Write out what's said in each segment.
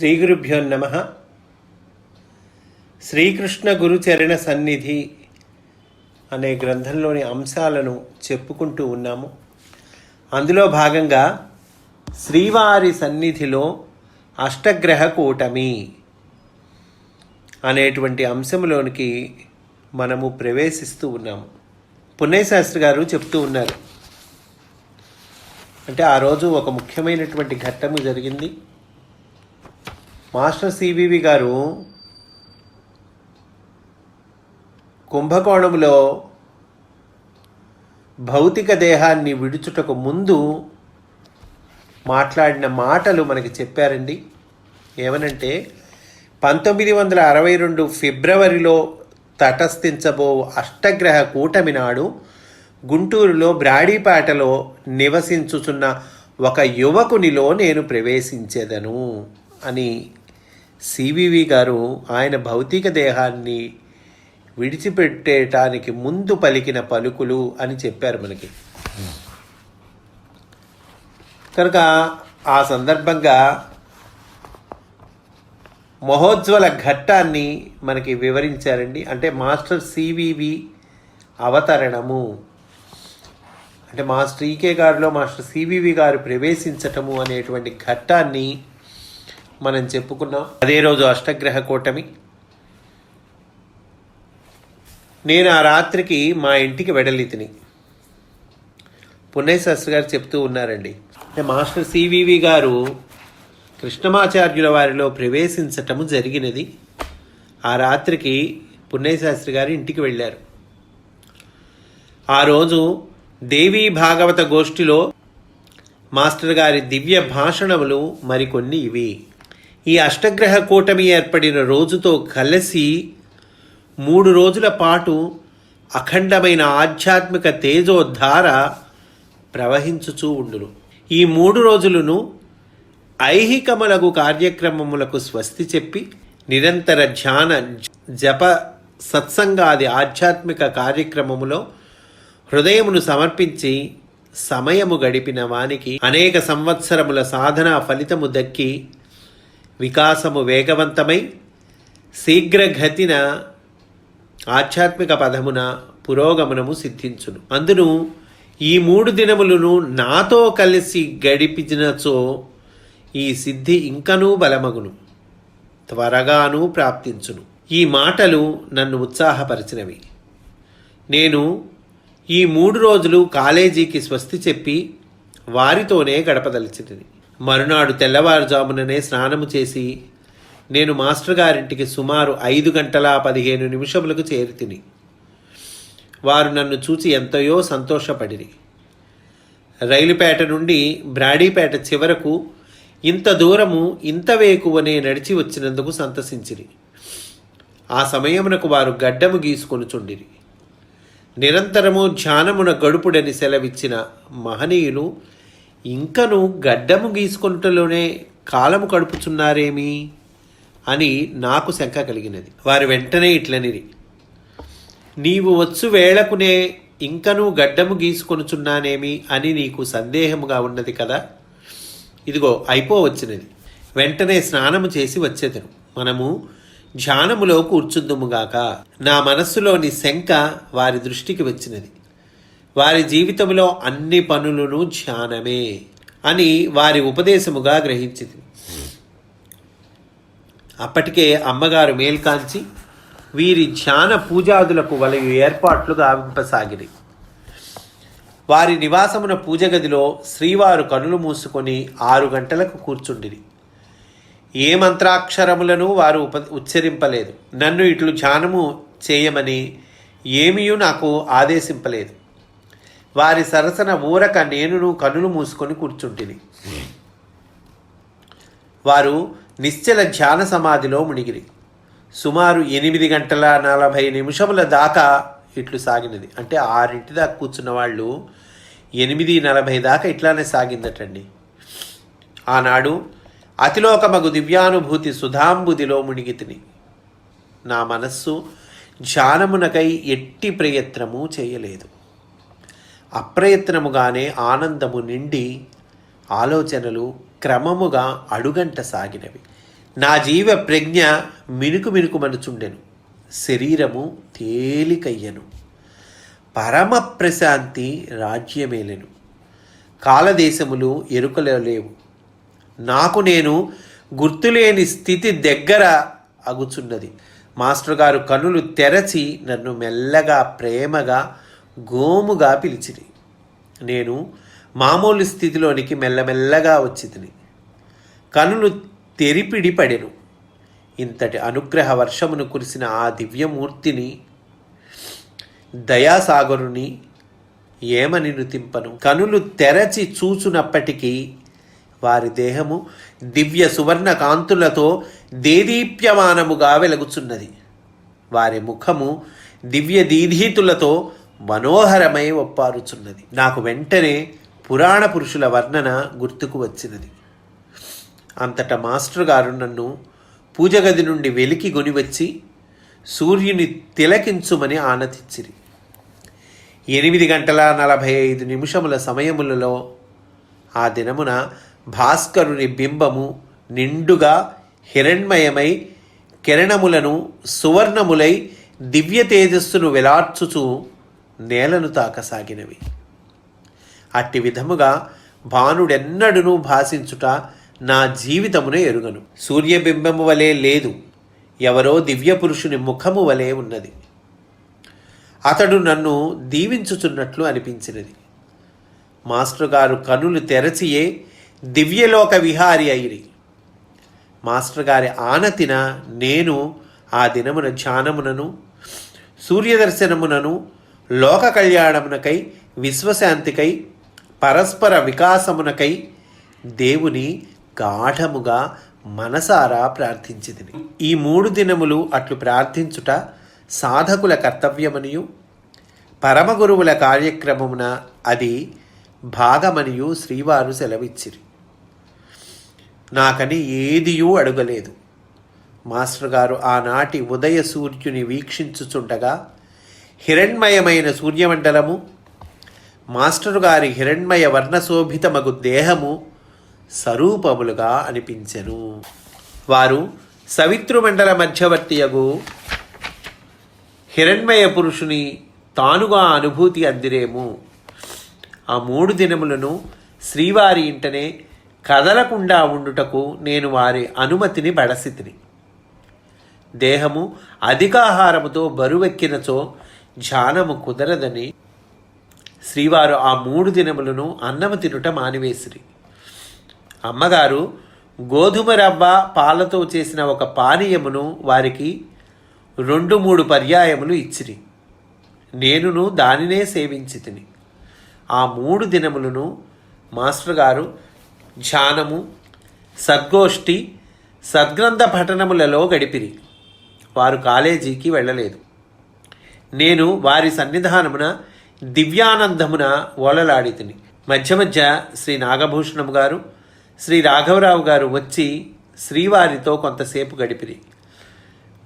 శ్రీ గురుభ్యో నమ. శ్రీకృష్ణ గురుచరణ సన్నిధి అనే గ్రంథంలోని అంశాలను చెప్పుకుంటూ ఉన్నాము. అందులో భాగంగా శ్రీవారి సన్నిధిలో అష్టగ్రహ కూటమి అనేటువంటి అంశంలోనికి మనము ప్రవేశిస్తూ ఉన్నాము. పుణ్యశాస్త్రి శాస్త్రి గారు చెప్తూ ఉన్నారు. అంటే ఆ రోజు ఒక ముఖ్యమైనటువంటి ఘట్టము జరిగింది. మాస్టర్ సిబివి గారు కుంభకోణంలో భౌతిక దేహాన్ని విడుచుటకు ముందు మాట్లాడిన మాటలు మనకి చెప్పారండి. ఏమనంటే పంతొమ్మిది వందల అరవై రెండు ఫిబ్రవరిలో తటస్థించబో అష్టగ్రహ కూటమి నాడు గుంటూరులో బ్రాడీపేటలో నివసించుచున్న ఒక యువకునిలో నేను ప్రవేశించేదను అని సివివి గారు ఆయన భౌతిక దేహాన్ని విడిచిపెట్టేటానికి ముందు పలికిన పలుకులు అని చెప్పారు మనకి. కనుక ఆ సందర్భంగా మహోజ్వల ఘట్టాన్ని మనకి వివరించారండి. అంటే మాస్టర్ సివివి అవతరణము. అంటే మాస్టర్ ఈకే గారిలో మాస్టర్ సివివి గారు ప్రవేశించటము అనేటువంటి ఘట్టాన్ని మనం చెప్పుకున్నాం అదే రోజు అష్టగ్రహ కూటమి. నేను ఆ రాత్రికి మా ఇంటికి వెడలి తిని పున్నయ్య శాస్త్రి గారు చెప్తూ ఉన్నారండి. అంటే మాస్టర్ సివివి గారు కృష్ణమాచార్యుల వారిలో ప్రవేశించటము జరిగినది. ఆ రాత్రికి పున్నయ్య శాస్త్రి గారి ఇంటికి వెళ్ళారు. ఆ రోజు దేవీ భాగవత గోష్ఠిలో మాస్టర్ గారి దివ్య భాషణములు మరికొన్ని ఇవి. ఈ అష్టగ్రహ కూటమి ఏర్పడిన రోజుతో కలిసి మూడు రోజుల పాటు అఖండమైన ఆధ్యాత్మిక తేజోద్ధార ప్రవహించుచూ ఉండును. ఈ మూడు రోజులను ఐహికములకు కార్యక్రమములకు స్వస్తి చెప్పి నిరంతర ధ్యాన జప సత్సంగాది ఆధ్యాత్మిక కార్యక్రమములో హృదయమును సమర్పించి సమయము గడిపిన వానికి అనేక సంవత్సరముల సాధన ఫలితము దక్కి వికాసము వేగవంతమై శీఘ్రగతిన ఆధ్యాత్మిక పదమున పురోగమనము సిద్ధించును. అందును ఈ మూడు దినములను నాతో కలిసి గడిపించినచో ఈ సిద్ధి ఇంకనూ బలమగును త్వరగానూ ప్రాప్తించును. ఈ మాటలు నన్ను ఉత్సాహపరిచినవి. నేను ఈ మూడు రోజులు కాలేజీకి స్వస్తి చెప్పి వారితోనే గడపదలిచినది మరునాడు తెల్లవారుజాముననే స్నానము చేసి నేను మాస్టర్ గారింటికి సుమారు ఐదు గంటల పదిహేను నిమిషములకు చేరితిని. వారు నన్ను చూచి ఎంతయో సంతోషపడిరి. రైలుపేట నుండి బ్రాడీపేట చివరకు ఇంత దూరము ఇంత వేకువనే నడిచి వచ్చినందుకు సంతసించిరి. ఆ సమయమునకు వారు గడ్డము గీసుకొనుచుండిరి నిరంతరము ధ్యానమున గడుపుడని సెలవిచ్చిన మహనీయులు ఇంకను గడ్డము గీసుకొనుటలోనే కాలము గడుపుచున్నారేమి అని నాకు శంక కలిగినది. వారు వెంటనే ఇట్లనిది నీవు వచ్చు వేళకునే ఇంకను గడ్డము గీసుకొనుచున్నానేమి అని నీకు సందేహముగా ఉన్నది కదా? ఇదిగో అయిపోవచ్చినది వెంటనే స్నానము చేసి వచ్చేదను. మనము ధ్యానములో కూర్చుందుముగాక నా మనస్సులోని శంక వారి దృష్టికి వచ్చినది. వారి జీవితంలో అన్ని పనులను ధ్యానమే అని వారి ఉపదేశముగా గ్రహించింది. అప్పటికే అమ్మగారు మేల్కాంచి వీరి ధ్యాన పూజాదులకు వలయు ఏర్పాట్లు గావింపసాగిరి. వారి నివాసమున పూజ గదిలో శ్రీవారు కనులు మూసుకొని ఆరు గంటలకు కూర్చుండిరి. ఏ మంత్రాక్షరములను వారు ఉప ఉచ్చరింపలేదు. నన్ను ఇట్లు ధ్యానము చేయమని ఏమీయూ నాకు ఆదేశింపలేదు. వారి సరసన ఊరక నేనును కనులు మూసుకొని కూర్చుంటిని. వారు నిశ్చల ధ్యాన సమాధిలో మునిగిరి. సుమారు ఎనిమిది గంటల నలభై నిమిషముల దాకా ఇట్లు సాగినది. అంటే ఆరింటి దాకా కూర్చున్న వాళ్ళు ఎనిమిది నలభై దాకా ఇట్లానే సాగిందటండి. ఆనాడు అతిలోకమగు దివ్యానుభూతి సుధాంబుదిలో మునిగితిని. నా మనస్సు ధ్యానమునకై ఎట్టి ప్రయత్నము చేయలేదు. అప్రయత్నముగానే ఆనందము నిండి ఆలోచనలు క్రమముగా అడుగంట సాగినవి. నా జీవ ప్రజ్ఞ మినుకు మినుకు మనుచుండెను శరీరము తేలికయ్యను. పరమ ప్రశాంతి రాజ్యమేలెను. కాలదేశములు ఎరుకలో లేవు. నాకు నేను గుర్తులేని స్థితి దగ్గర అగుచున్నది. మాస్టర్ గారు కనులు తెరచి నన్ను మెల్లగా ప్రేమగా గోముగా పిలిచిరి నేను మామూలు స్థితిలోనికి మెల్లమెల్లగా వచ్చి కనులు తెరిపిడి పడెను. ఇంతటి అనుగ్రహ వర్షమును కురిసిన ఆ దివ్యమూర్తిని దయాసాగరుని ఏమని నుతింపను కనులు తెరచి చూచునప్పటికీ వారి దేహము దివ్య సువర్ణ కాంతులతో దేదీప్యమానముగా వెలుగుచున్నది. వారి ముఖము దివ్య దీధీతులతో మనోహరమై ఒప్పారుచున్నది. నాకు వెంటనే పురాణ పురుషుల వర్ణన గుర్తుకు వచ్చినది. అంతటా మాస్టర్ గారు నన్ను పూజగది నుండి వెలికి గొనివచ్చి సూర్యుని తిలకించుమని ఆనతిచ్చిరి. ఎనిమిది గంటల నలభై ఐదు నిమిషముల సమయములలో ఆ దినమున భాస్కరుని బింబము నిండుగా హిరణ్మయమై కిరణములను సువర్ణములై దివ్య తేజస్సును వెలార్చుచూ నేలను తాకసాగినవి. అట్టి విధముగా భానుడెన్నడునూ భాషించుట నా జీవితమునే ఎరుగను. సూర్యబింబము వలె లేదు. ఎవరో దివ్య పురుషుని ముఖము వలె ఉన్నది. అతడు నన్ను దీవించుచున్నట్లు అనిపించినది. మాస్టర్ గారు కనులు తెరచియే దివ్యలోక విహారి అయిరి. మాస్టర్ గారి ఆనతిన నేను ఆ దినమున ధ్యానమునను సూర్యదర్శనమునను లోక కళ్యాణమునకై విశ్వశాంతికై పరస్పర వికాసమునకై దేవుని గాఢముగా మనసారా ప్రార్థించితిని ఈ మూడు దినములు అట్లు ప్రార్థించుట సాధకుల కర్తవ్యమనియు పరమగురువుల కార్యక్రమమున అది భాగమనియు శ్రీవారు సెలవిచ్చిరి. నాకని ఏదియూ అడగలేదు. మాస్టర్ గారు ఆనాటి ఉదయ సూర్యుని వీక్షించుచుండగా హిరణ్మయమైన సూర్యమండలము మాస్టరు గారి హిరణ్మయ వర్ణశోభితమగు దేహము స్వరూపములుగా అనిపించెను. వారు సవిత్రుమండల మధ్యవర్తియగు హిరణ్మయ పురుషుని తానుగా అనుభూతి అందిరేము. ఆ మూడు దినములను శ్రీవారి ఇంటనే కదలకుండా ఉండుటకు నేను వారి అనుమతిని బడసితిని. దేహము అధికాహారముతో బరువెక్కినచో ధ్యానము కుదరదని శ్రీవారు ఆ మూడు దినములను అన్నము తినుట మానివేసిరి. అమ్మగారు గోధుమ రవ్వ పాలతో చేసిన ఒక పానీయమును వారికి రెండు మూడు పర్యాయములు ఇచ్చిరి. నేనును దానినే సేవించి తిని ఆ మూడు దినములను మాస్టర్ గారు ధ్యానము సద్గోష్ఠి సద్గ్రంథ పఠనములలో గడిపిరి. వారు కాలేజీకి వెళ్ళలేదు. నేను వారి సన్నిధానమున దివ్యానందమున ఓలలాడితిని. మధ్య మధ్య శ్రీ నాగభూషణము గారు శ్రీ రాఘవరావు గారు వచ్చి శ్రీవారితో కొంతసేపు గడిపిరి.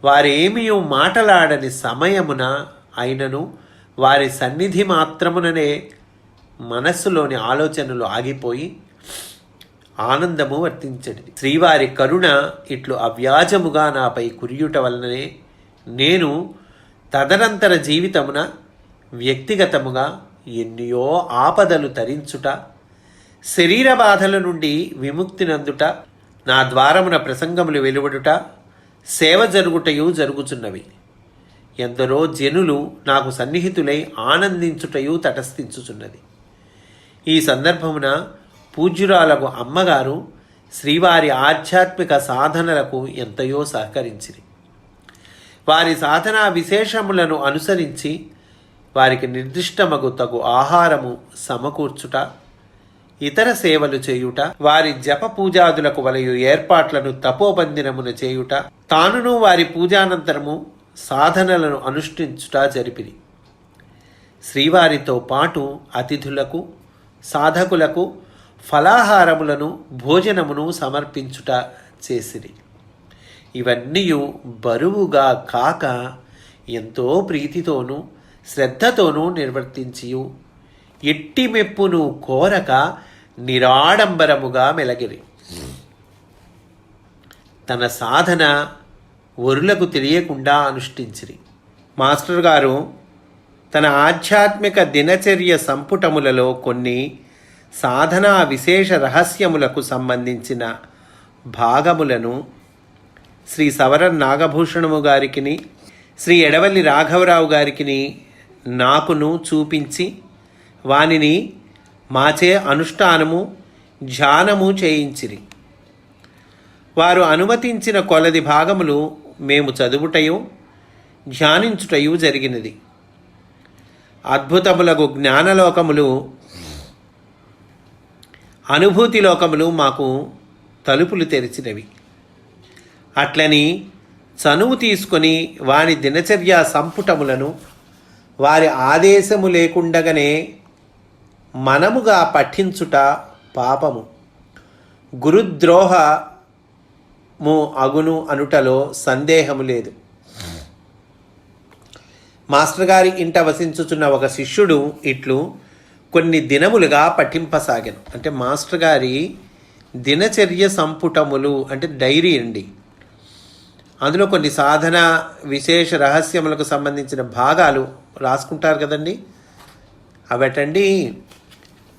వారేమీ మాటలాడని సమయమున అయినను వారి సన్నిధి మాత్రముననే మనస్సులోని ఆలోచనలు ఆగిపోయి ఆనందము వర్తించడి. శ్రీవారి కరుణ ఇట్లు అవ్యాజముగా నాపై కురియుట వలననే నేను తదనంతర జీవితమున వ్యక్తిగతముగా ఎన్నయో ఆపదలు తరించుట శరీర బాధల నుండి విముక్తి నందుట నా ద్వారమున ప్రసంగములు వెలువడుట సేవ జరుగుటయు జరుగుచున్నవి. ఎందరో జనులు నాకు సన్నిహితులై ఆనందించుటయు తటస్థించుచున్నది. ఈ సందర్భమున పూజ్యురాలకు అమ్మగారు శ్రీవారి ఆధ్యాత్మిక సాధనలకు ఎంతయో సహకరించింది వారి సాధనా విశేషములను అనుసరించి వారికి నిర్దిష్టమగు తగు ఆహారము సమకూర్చుట ఇతర సేవలు చేయుట వారి జప పూజాదులకు వలయు ఏర్పాట్లను తపోబందినమున చేయుట తానును వారి పూజానంతరము సాధనలను అనుష్ఠించుట జరిపిరి. శ్రీవారితో పాటు అతిథులకు సాధకులకు ఫలాహారములను భోజనమును సమర్పించుట చేసిరి. ఇవన్నీ బరువుగా కాక ఎంతో ప్రీతితోనూ శ్రద్ధతోనూ నిర్వర్తించియు. ఎట్టి మెప్పును కోరక నిరాడంబరముగా మెలగిరి. తన సాధన వరులకు తెలియకుండా అనుష్ఠించిరి. మాస్టర్ గారు తన ఆధ్యాత్మిక దినచర్య సంపుటములలో కొన్ని సాధనా విశేష రహస్యములకు సంబంధించిన భాగములను శ్రీ సవరన్ నాగభూషణము గారికిని శ్రీ ఎడవల్లి రాఘవరావు గారికిని నాకును చూపించి వానిని మాచే అనుష్ఠానము ధ్యానము చేయించిరి. వారు అనుమతించిన కొలది భాగములు మేము చదువుటయు ధ్యానించుటయు జరిగినది. అద్భుతములకు జ్ఞానలోకములు అనుభూతి లోకములు మాకు తలుపులు తెరిచినవి. అట్లని చనువు తీసుకొని వాని దినచర్య సంపుటములను వారి ఆదేశము లేకుండగానే మనముగా పఠించుట పాపము. గురుద్రోహము అగును అనుటలో సందేహము లేదు. మాస్టర్ గారి ఇంట వసించుచున్న ఒక శిష్యుడు ఇట్లు కొన్ని దినములుగా పఠింపసాగాను. అంటే మాస్టర్ గారి దినచర్య సంపుటములు అంటే డైరీ అండి. అందులో కొన్ని సాధన విశేష రహస్యములకు సంబంధించిన భాగాలు రాసుకుంటారు కదండి. అవటండి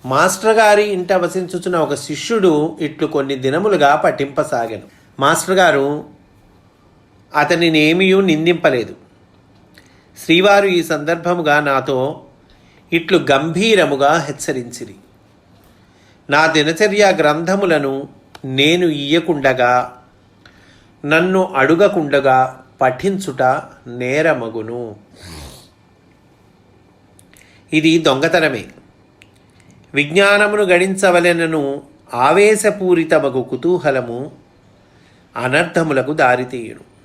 మాస్టర్ గారి ఇంట వసించుచున్న ఒక శిష్యుడు ఇట్లు కొన్ని దినములుగా పఠింపసాగాను. మాస్టర్ గారు అతనిని ఏమీయూ నిందింపలేదు. శ్రీవారు ఈ సందర్భముగా నాతో ఇట్లు గంభీరముగా హెచ్చరించిరి. నా దినచర్య గ్రంథములను నేను ఇయ్యకుండగా నన్ను అడుగకుండగా పఠించుట నేరమగును. ఇది దొంగతనమే. విజ్ఞానమును గణించవలెనను ఆవేశపూరితమగు కుతూహలము అనర్థములకు దారితీయును.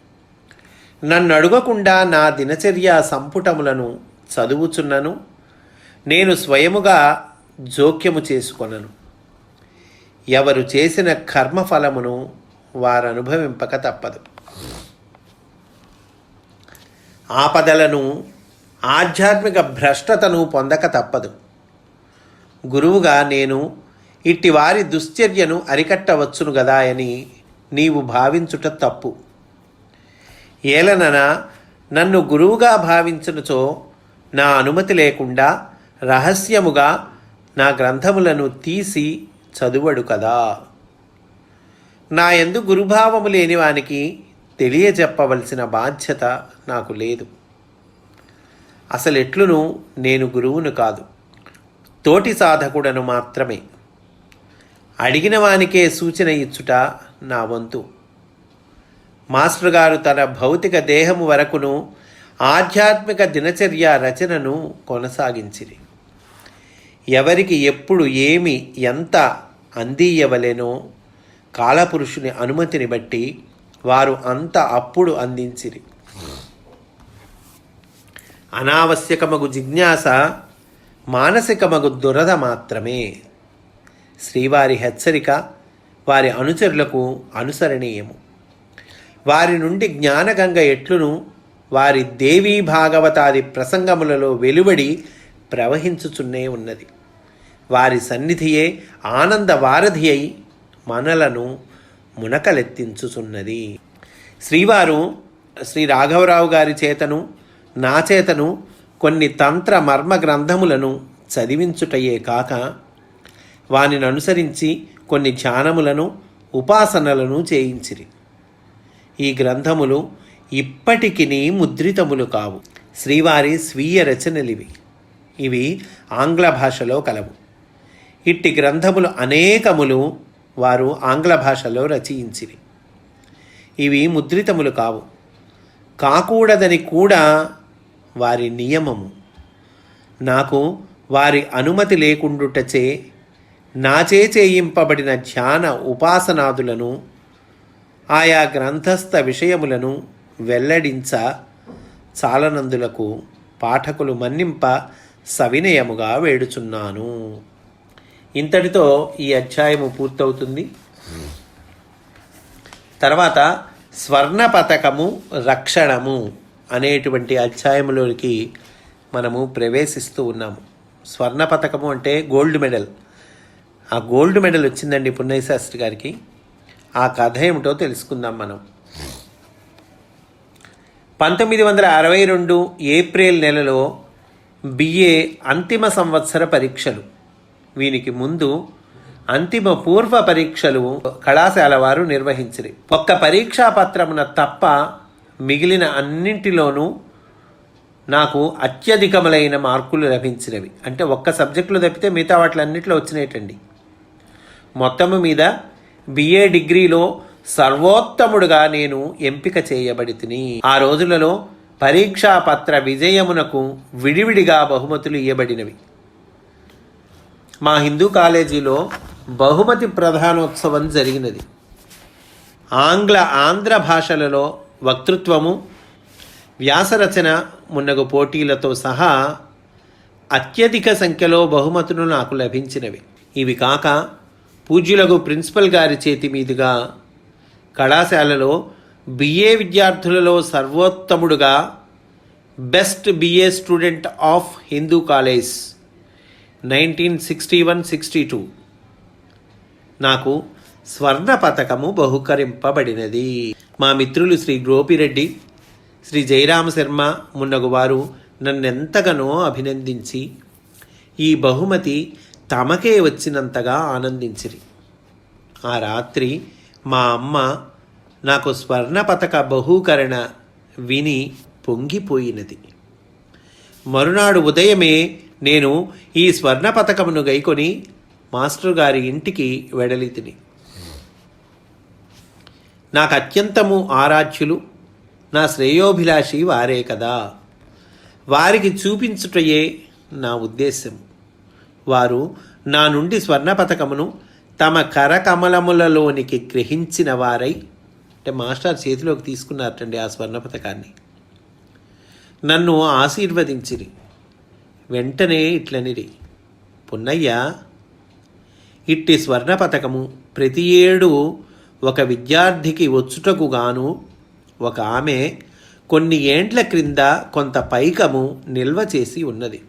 నన్ను అడుగకుండా నా దినచర్య సంపుటములను చదువుచున్నను. నేను స్వయముగా జోక్యము చేసుకొనను. ఎవరు చేసిన కర్మఫలమును వారు అనుభవింపక తప్పదు. ఆపదలను ఆధ్యాత్మిక భ్రష్టతను పొందక తప్పదు. గురువుగా నేను ఇట్టి వారి దుశ్చర్యను అరికట్టవచ్చును గదా అని నీవు భావించుట తప్పు. ఏలనన నన్ను గురువుగా భావించునుచో నా అనుమతి లేకుండా రహస్యముగా నా గ్రంథములను తీసి చదువడు కదా. నా ఎందు గురుభావము లేని వానికి తెలియజెప్పవలసిన బాధ్యత నాకు లేదు. అసలు ఎట్లును నేను గురువును కాదు. తోటి సాధకుడను మాత్రమే. అడిగిన వానికే సూచన ఇచ్చుట నా వంతు. మాస్టర్ గారు తన భౌతిక దేహము వరకును ఆధ్యాత్మిక దినచర్య రచనను కొనసాగించిరి. ఎవరికి ఎప్పుడు ఏమి ఎంత అందియవలెనో కాలపురుషుని అనుమతిని బట్టి వారు అంత అప్పుడు అందించిరి. అనావశ్యకమగు జిజ్ఞాస మానసికమగు దురద మాత్రమే. శ్రీవారి హెచ్చరిక వారి అనుచరులకు అనుసరణీయము. వారి నుండి జ్ఞానగంగ ఎట్లును వారి దేవీ భాగవతాది ప్రసంగములలో వెలువడి ప్రవహించుచున్నే ఉన్నది. వారి సన్నిధియే ఆనంద వారధి అయి మనలను మునకలెత్తించుచున్నది. శ్రీవారు శ్రీ రాఘవరావు గారి చేతను నా చేతను కొన్ని తంత్ర మర్మ గ్రంథములను చదివించుటయే కాక వానిని అనుసరించి కొన్ని ధ్యానములను ఉపాసనలను చేయించిరి. ఈ గ్రంథములు ఇప్పటికీ ముద్రితములు కావు. శ్రీవారి స్వీయ రచనలివి. ఇవి ఆంగ్ల భాషలో కలవు. ఇట్టి గ్రంథములు అనేకములు వారు ఆంగ్ల భాషలో రచయించిరి. ఇవి ముద్రితములు కావు. కాకూడదని కూడా వారి నియమము. నాకు వారి అనుమతి లేకుండుటచే నాచే చేయింపబడిన ధ్యాన ఉపాసనాదులను ఆయా గ్రంథస్థ విషయములను వెల్లడించ చాలనందులకు పాఠకులు మన్నింప సవినయముగా వేడుచున్నాను. ఇంతటితో ఈ అధ్యాయము పూర్తవుతుంది. తర్వాత స్వర్ణ పథకము రక్షణము అనేటువంటి అధ్యాయంలోనికి మనము ప్రవేశిస్తూ ఉన్నాము. స్వర్ణ పథకము అంటే గోల్డ్ మెడల్. ఆ గోల్డ్ మెడల్ వచ్చిందండి పున్నయ్య శాస్త్రి గారికి. ఆ కథ ఏమిటో తెలుసుకుందాం మనం. పంతొమ్మిది వందల అరవై రెండు ఏప్రిల్ నెలలో బిఏ అంతిమ సంవత్సర పరీక్షలు. వీనికి ముందు అంతిమ పూర్వ పరీక్షలు కళాశాల వారు నిర్వహించిరి. ఒక్క పరీక్షా పత్రమున తప్ప మిగిలిన అన్నింటిలోనూ నాకు అత్యధికములైన మార్కులు లభించినవి. అంటే ఒక్క సబ్జెక్టులో తప్పితే మిగతా వాటిలన్నింటిలో వచ్చినాయటండి. మొత్తము మీద బిఏ డిగ్రీలో సర్వోత్తముడుగా నేను ఎంపిక చేయబడి తిని ఆ రోజులలో పరీక్షా పత్ర విజయమునకు విడివిడిగా బహుమతులు ఇవ్వబడినవి మా హిందూ కాలేజీలో బహుమతి ప్రధానోత్సవం జరిగినది. ఆంగ్ల ఆంధ్ర భాషలలో వక్తృత్వము వ్యాసరచన మున్నగు పోటీలతో సహా అత్యధిక సంఖ్యలో బహుమతులు నాకు లభించినవి. ఇవి కాక పూజ్యులకు ప్రిన్సిపల్ గారి చేతి మీదుగా కళాశాలలో బిఏ విద్యార్థులలో సర్వోత్తముడుగా best BA student of Hindu college nineteen sixty one sixty two. నాకు స్వర్ణ పథకము బహుకరింపబడినది. మా మిత్రులు శ్రీ గోపిరెడ్డి శ్రీ జయరామ శర్మ మున్నగు వారు నన్నెంతగానో అభినందించి ఈ బహుమతి తమకే వచ్చినంతగా ఆనందించిరి. ఆ రాత్రి మా అమ్మ నాకు స్వర్ణ పథక బహూకరణ విని పొంగిపోయినది. మరునాడు ఉదయమే నేను ఈ స్వర్ణ పథకమును గైకొని మాస్టర్ గారి ఇంటికి వెడలితిని నాకు అత్యంతము ఆరాధ్యులు నా శ్రేయోభిలాషి వారే కదా. వారికి చూపించుటయే నా ఉద్దేశం వారు నా నుండి స్వర్ణ పథకమును తమ కరకమలములలోనికి గ్రహించిన వారై అంటే మాస్టర్ చేతిలోకి తీసుకున్నారటండి ఆ స్వర్ణ పథకాన్ని నన్ను ఆశీర్వదించిరి. వెంటనే ఇట్లనిరి. పున్నయ్య ఇట్టి స్వర్ణ పథకము ప్రతి ఏడు ఒక విద్యార్థికి వచ్చుటకు గాను ఒక ఆమె కొన్ని ఏండ్ల క్రింద కొంత పైకము నిల్వ చేసి ఉన్నది.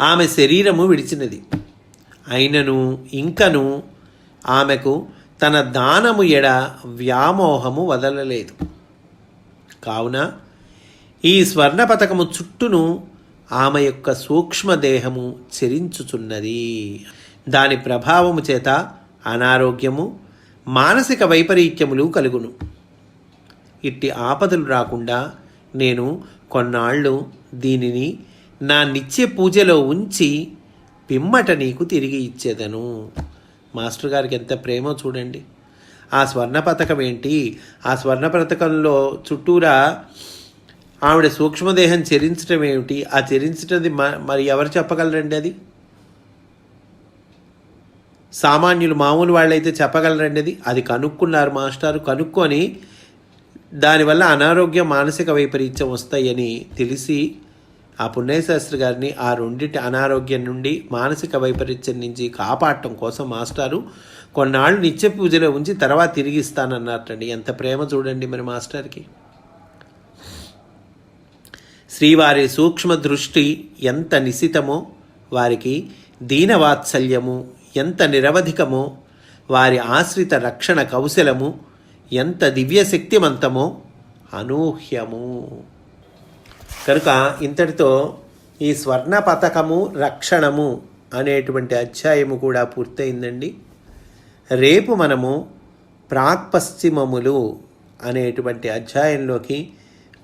ఆమె శరీరము విడిచినది. అయినను ఇంకను ఆమెకు తన దానము ఎడ వ్యామోహము వదలలేదు. కావున ఈ స్వర్ణ పథకము చుట్టూను ఆమె యొక్క సూక్ష్మదేహము చెరించుచున్నది. దాని ప్రభావము చేత అనారోగ్యము మానసిక వైపరీత్యములు కలుగును. ఇట్టి ఆపదలు రాకుండా నేను కొన్నాళ్ళు దీనిని నా నిత్య పూజలో ఉంచి పిమ్మట నీకు తిరిగి ఇచ్చేదను. మాస్టర్ గారికి ఎంత ప్రేమో చూడండి. ఆ స్వర్ణ పథకం ఏంటి? ఆ స్వర్ణ పథకంలో చుట్టూరా ఆవిడ సూక్ష్మదేహం చెరించడం ఏమిటి? ఆ చెరించటది మరి ఎవరు చెప్పగలరండి అది? సామాన్యులు మామూలు వాళ్ళైతే చెప్పగలరండి అది? అది కనుక్కున్నారు మాస్టారు. కనుక్కొని దానివల్ల అనారోగ్యం మానసిక వైపరీత్యం వస్తాయని తెలిసి ఆ పుణ్యశాస్త్రి గారిని ఆ రెండింటి అనారోగ్యం నుండి మానసిక వైపరీత్యం నుంచి కాపాడటం కోసం మాస్టారు కొన్నాళ్ళు నిత్య పూజలో ఉంచి తర్వాత తిరిగి ఇస్తానన్నట్టండి ఎంత ప్రేమ చూడండి మరి మాస్టర్కి. శ్రీవారి సూక్ష్మ దృష్టి ఎంత నిశితమో వారికి దీనవాత్సల్యము ఎంత నిరవధికమో వారి ఆశ్రిత రక్షణ కౌశలము ఎంత దివ్యశక్తిమంతమో అనూహ్యము. కనుక ఇంతటితో ఈ స్వర్ణ పథకము రక్షణము అనేటువంటి అధ్యాయము కూడా పూర్తయిందండి. రేపు మనము ప్రాక్పశ్చిమములు అనేటువంటి అధ్యాయంలోకి